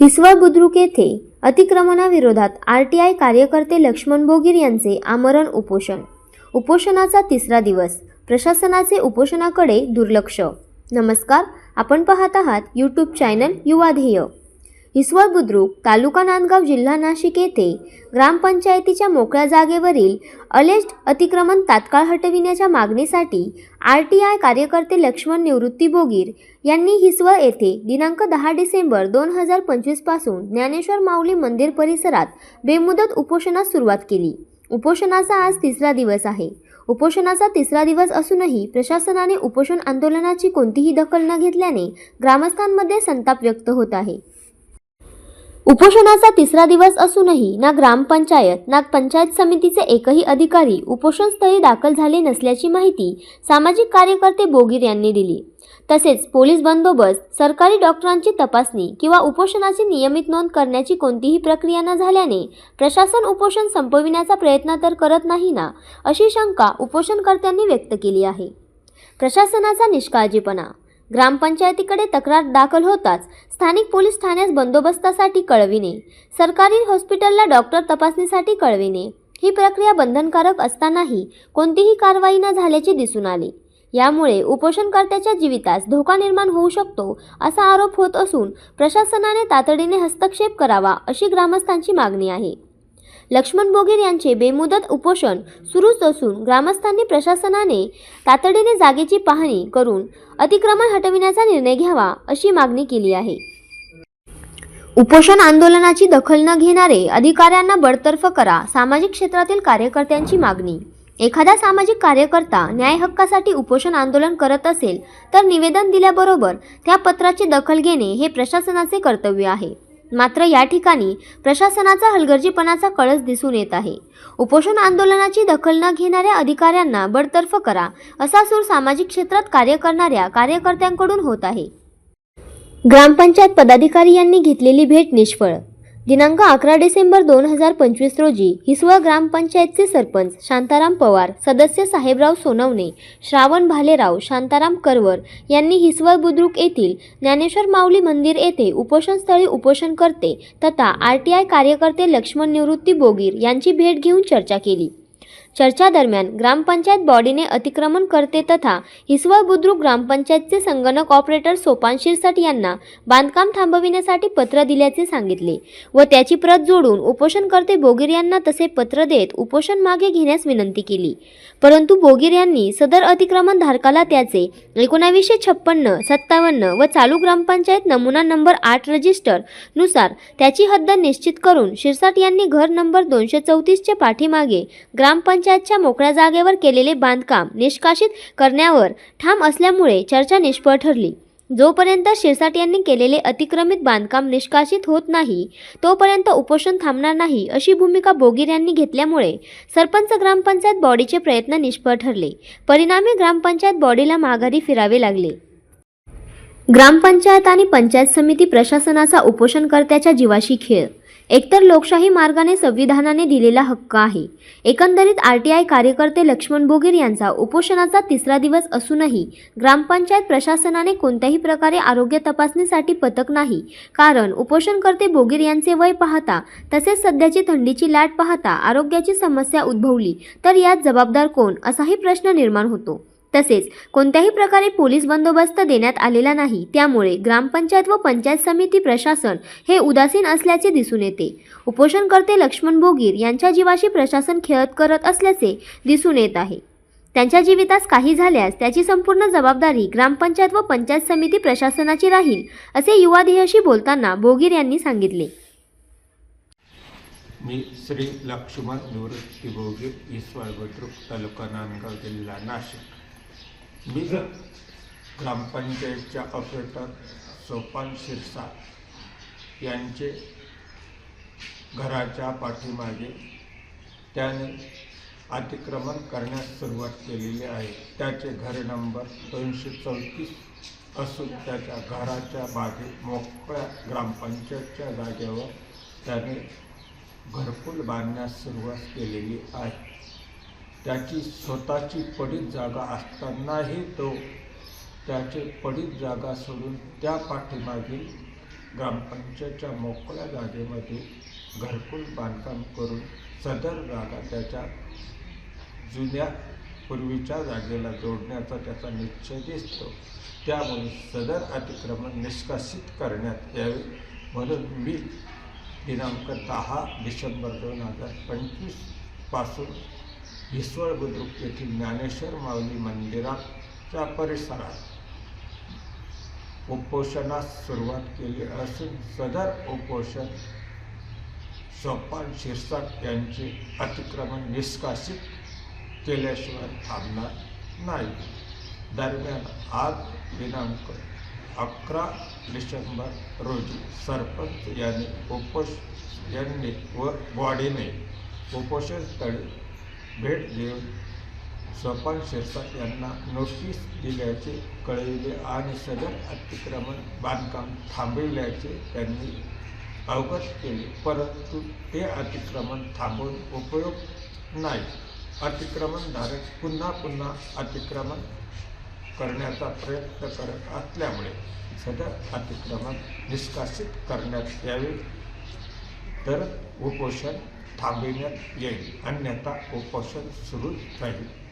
हिसवळ बुद्रुक येथे अतिक्रमणाविरोधात R T I कार्यकर्ते लक्ष्मण बोगीर यांचे आमरण उपोषण. उपोषणाचा तिसरा दिवस. प्रशासनाचे उपोषणाकडे दुर्लक्ष. नमस्कार आपण पाहत आहात यूट्यूब चॅनल युवा हिसवळ बुद्रुक तालुका नांदगाव जिल्हा नाशिक येथे ग्रामपंचायतीच्या मोकळ्या जागेवरील अलेस्ट अतिक्रमण तात्काळ हटविण्याच्या मागणीसाठी आर टी आय कार्यकर्ते लक्ष्मण निवृत्ती बोगीर यांनी हिसवळ येथे दिनांक दहा डिसेंबर दोन हजार पंचवीसपासून ज्ञानेश्वर माऊली मंदिर परिसरात बेमुदत उपोषणास सुरुवात केली. उपोषणाचा आज तिसरा दिवस आहे. उपोषणाचा तिसरा दिवस असूनही प्रशासनाने उपोषण आंदोलनाची कोणतीही दखल न घेतल्याने ग्रामस्थांमध्ये संताप व्यक्त होत आहे. उपोषणाचा तिसरा दिवस असूनही ना ग्रामपंचायत ना पंचायत समितीचे एकही अधिकारी उपोषणस्थळी दाखल झाले नसल्याची माहिती सामाजिक कार्यकर्ते बोगीर यांनी दिली. तसेच पोलीस बंदोबस्त सरकारी डॉक्टरांची तपासणी किंवा उपोषणाची नियमित नोंद करण्याची कोणतीही प्रक्रिया न झाल्याने प्रशासन उपोषण संपविण्याचा प्रयत्न तर करत नाही ना अशी शंका उपोषणकर्त्यांनी व्यक्त केली आहे. प्रशासनाचा निष्काळजीपणा ग्रामपंचायतीकडे तक्रार दाखल होताच स्थानिक पोलीस ठाण्यास बंदोबस्तासाठी कळविणे सरकारी हॉस्पिटलला डॉक्टर तपासणीसाठी कळविणे ही प्रक्रिया बंधनकारक असतानाही कोणतीही कारवाई न झाल्याचे दिसून आले. यामुळे उपोषणकर्त्याच्या जीवितास धोका निर्माण होऊ शकतो असा आरोप होत असून प्रशासनाने तातडीने हस्तक्षेप करावा अशी ग्रामस्थांची मागणी आहे. लक्ष्मण बोगेर यांचे बेमुदत उपोषण सुरूच असून ग्रामस्थांनी प्रशासनाने तातडीने जागेची पाहणी करून अतिक्रमण हटविण्याचा निर्णय घ्यावा अशी मागणी केली आहे. उपोषण आंदोलनाची दखल न घेणारे अधिकाऱ्यांना बडतर्फ करा सामाजिक क्षेत्रातील कार्यकर्त्यांची मागणी. एखादा सामाजिक कार्यकर्ता न्याय हक्कासाठी उपोषण आंदोलन करत असेल तर निवेदन दिल्याबरोबर त्या पत्राची दखल घेणे हे प्रशासनाचे कर्तव्य आहे. मात्र या ठिकाणी प्रशासनाचा हलगर्जीपणाचा कळस दिसून येत आहे. उपोषण आंदोलनाची दखल न घेणाऱ्या अधिकाऱ्यांना बडतर्फ करा असा सूर सामाजिक क्षेत्रात कार्य करणाऱ्या कार्यकर्त्यांकडून होत आहे. ग्रामपंचायत पदाधिकारी यांनी घेतलेली भेट निष्फळ दिनांक अकरा डिसेंबर दोन हजार पंचवीस रोजी हिसवळ ग्रामपंचायतचे सरपंच शांताराम पवार सदस्य साहेबराव सोनवणे श्रावण भालेराव शांताराम करवर यांनी हिसवळ बुद्रुक येथील ज्ञानेश्वर माऊली मंदिर येथे उपोषणस्थळी उपोषणकर्ते तथा आर टी आय कार्यकर्ते लक्ष्मण निवृत्ती बोगीर यांची भेट घेऊन चर्चा केली. चर्चा दरम्यान ग्रामपंचायत बॉडीने अतिक्रमण करते तथा हिसवळ बुद्रुक ग्रामपंचायतचे संगणक ऑपरेटर सोपान शिरसाट यांना बांधकाम थांबविण्यासाठी पत्र दिल्याचे सांगितले व त्याची प्रत जोडून उपोषणकर्ते बोगीर यांना तसे पत्र देत उपोषण मागे घेण्यास विनंती केली. परंतु बोगीर यांनी सदर अतिक्रमण धारकाला त्याचे एकोणावीसशे छप्पन्न सत्तावन्न व चालू ग्रामपंचायत नमुना नंबर आठ रजिस्टरनुसार त्याची हद्द निश्चित करून शिरसाट यांनी घर नंबर दोनशे चौतीसच्या पाठीमागे ग्रामपंचायतच्या मोकळ्या जागेवर केलेले बांधकाम निष्कासित करण्यावर ठाम असल्यामुळे चर्चा निष्फळ ठरली. जोपर्यंत शिरसाट यांनी केलेले अतिक्रमित बांधकाम निष्कासित होत नाही तोपर्यंत उपोषण थांबणार नाही अशी भूमिका बोगीर यांनी घेतल्यामुळे सरपंच ग्रामपंचायत बॉडीचे प्रयत्न निष्फळ ठरले. परिणामी ग्रामपंचायत बॉडीला माघारी फिरावे लागले. ग्रामपंचायत आणि पंचायत समिती प्रशासनाचा उपोषणकर्त्याच्या जीवाशी खेळ एकतर लोकशाही मार्गाने संविधानाने दिलेला हक्क आहे. एकंदरीत आर टी आय कार्यकर्ते लक्ष्मण बोगीर यांचा उपोषणाचा तिसरा दिवस असूनही ग्रामपंचायत प्रशासनाने कोणत्याही प्रकारे आरोग्य तपासणीसाठी पथक नाही. कारण उपोषणकर्ते बोगीर यांचे वय पाहता तसेच सध्याची थंडीची लाट पाहता आरोग्याची समस्या उद्भवली तर यात जबाबदार कोण असाही प्रश्न निर्माण होतो. तसेच कोणत्याही प्रकारे पोलीस बंदोबस्त देण्यात आलेला नाही. त्यामुळे ग्रामपंचायत व पंचायत समिती प्रशासन हे उदासीन असल्याचे दिसून येते. उपोषणकर्ते लक्ष्मण बोगीर यांच्या जीवाशी प्रशासन खेळत करत असल्याचे दिसून येत आहे. त्यांच्या जीवितास काही झाल्यास त्याची संपूर्ण जबाबदारी ग्रामपंचायत व पंचायत समिती प्रशासनाची राहील असे युवा बोलताना बोगीर यांनी सांगितले. मी श्री लक्ष्मण निवृत्ती बोगीर ईश्वर बुद्रुक तालुका नांदगाव जिल्हा नाशिक. मी ग्रामपंचायतच्या ऑपरेटर सोपान शिरसाट यांचे घराच्या पाठीमागे त्याने अतिक्रमण करण्यास सुरुवात केलेली आहे. त्याचे घर नंबर दोनशे चौतीस असून त्याच्या घराच्या मागे मोकळ्या ग्रामपंचायतच्या जागेवर त्याने घरकुल बांधण्यास सुरुवात केलेली आहे. त्याची स्वतःची पडीत जागा असतानाही तो त्याचे पडीत जागा सोडून त्या पाठीमागील ग्रामपंचायतच्या मोकळ्या जागेमध्ये घरकुल बांधकाम करून सदर जागा त्याच्या जुन्या पूर्वीच्या जागेला जोडण्याचा त्याचा निश्चय दिसतो त्यामुळे सदर अतिक्रमण निष्कासित करण्यात यावे म्हणून मी दिनांक दहा डिसेंबर दोन हजार पंचवीसपासून पासून बुद्रुक येथील ज्ञानेश्वर माऊली मंदिराच्या परिसरात उपोषणास सुरुवात केली असून सदर उपोषण सोपान शिरसाट यांचे अतिक्रमण निष्कासित केल्याशिवाय थांबणार नाही. दरम्यान आज दिनांक अकरा डिसेंबर रोजी सरपंच यांनी उपोष यांनी व बॉडीने उपोषणस्थळी भेट देऊन सोपान शिरसाट यांना नोटीस दिल्याचे कळविले आणि सदर अतिक्रमण बांधकाम थांबविल्याचे त्यांनी अवगत केले. परंतु ते अतिक्रमण थांबवून उपयोग नाही. अतिक्रमणधारक पुन्हा पुन्हा अतिक्रमण करण्याचा प्रयत्न करत असल्यामुळे सदर अतिक्रमण निष्कासित करण्यात यावे. तर उपोषण थांबविण्यात येईल. अन्यथा उपोषण सुरू राहील.